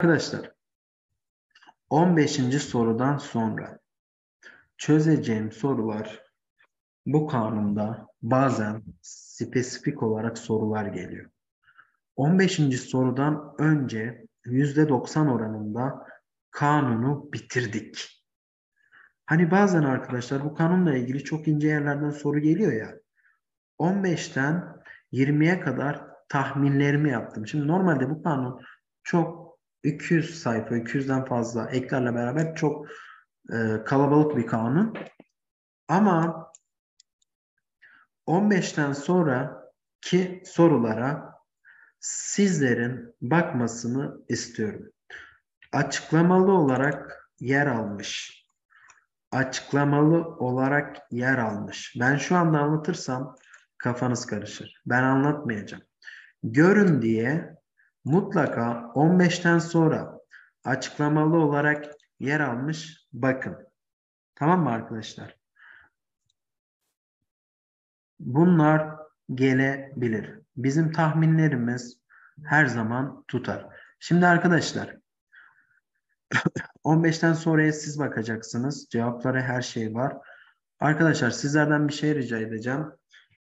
Arkadaşlar 15. sorudan sonra çözeceğim sorular bu kanunda bazen spesifik olarak sorular geliyor. 15. sorudan önce %90 oranında kanunu bitirdik. Hani bazen arkadaşlar bu kanunla ilgili çok ince yerlerden soru geliyor ya. 15'ten 20'ye kadar tahminlerimi yaptım. Şimdi normalde bu kanun çok 200 sayfa, 200'den fazla eklerle beraber çok e, kalabalık bir kanun. Ama 15'ten sonraki sorulara sizlerin bakmasını istiyorum. Açıklamalı olarak yer almış. Açıklamalı olarak yer almış. Ben şu anda anlatırsam kafanız karışır. Ben anlatmayacağım. Görün diye mutlaka 15'ten sonra açıklamalı olarak yer almış bakın. Tamam mı arkadaşlar? Bunlar gelebilir. Bizim tahminlerimiz her zaman tutar. Şimdi arkadaşlar 15'ten sonraya siz bakacaksınız. Cevapları her şey var. Arkadaşlar sizlerden bir şey rica edeceğim.